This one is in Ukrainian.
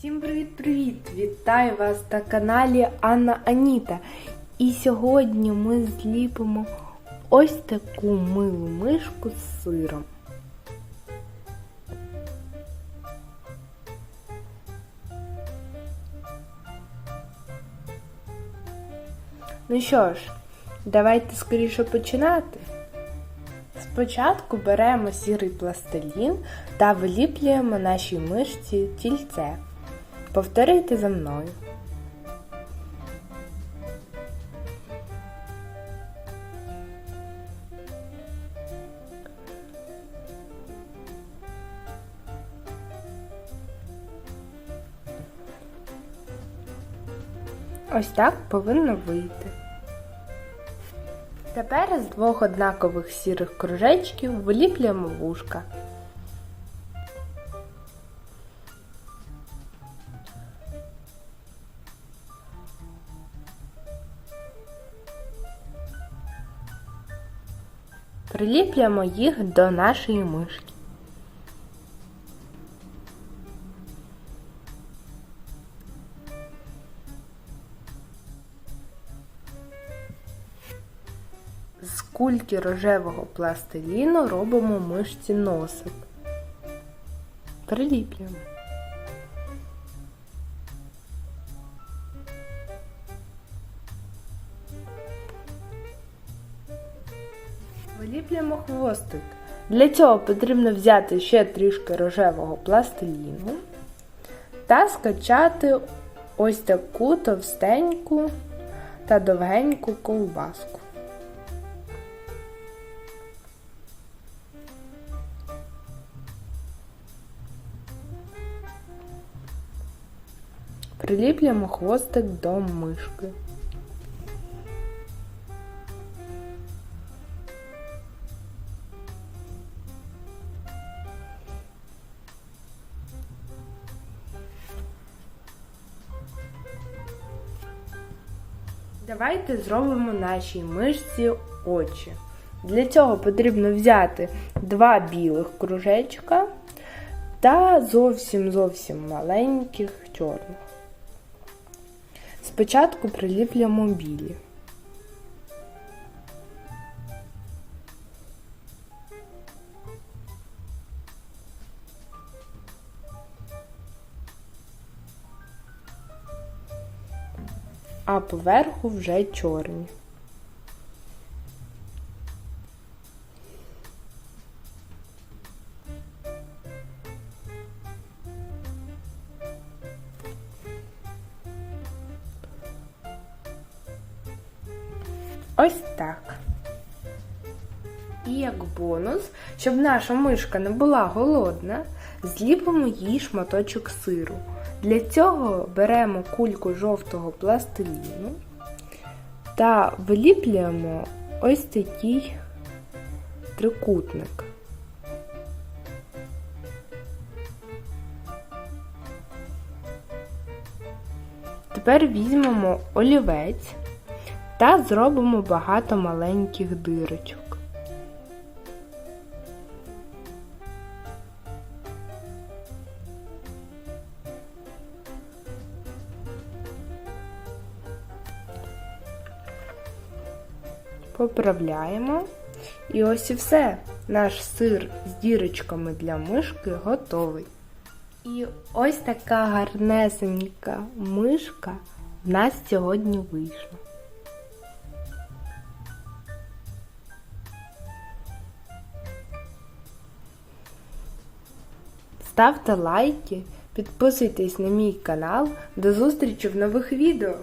Всім привіт-привіт! Вітаю вас на каналі Анна Аніта. І сьогодні ми зліпимо ось таку милу мишку з сиром. Ну що ж, давайте скоріше починати. Спочатку беремо сірий пластилін та виліплюємо нашій мишці тільце. Повторюйте за мною. Ось так повинно вийти. Тепер з двох однакових сірих кружечків виліплюємо вушка. Приліплюємо їх до нашої мишки. З кульки рожевого пластиліну робимо мишці носик. Приліплюємо. Виліплюємо хвостик. Для цього потрібно взяти ще трішки рожевого пластиліну та скачати ось таку товстеньку та довгеньку ковбаску. Приліплюємо хвостик до мишки. Давайте зробимо нашій мишці очі. Для цього потрібно взяти два білих кружечка та зовсім зовсім маленьких чорних. Спочатку приліплюємо білі. А поверху вже чорні. Ось так. І як бонус, щоб наша мишка не була голодна, зліпимо їй шматочок сиру. Для цього беремо кульку жовтого пластиліну та виліплюємо ось такий трикутник. Тепер візьмемо олівець та зробимо багато маленьких дирочок. Поправляємо. І ось і все. Наш сир з дірочками для мишки готовий. І ось така гарнесенька мишка в нас сьогодні вийшла. Ставте лайки, підписуйтесь на мій канал. До зустрічі в нових відео!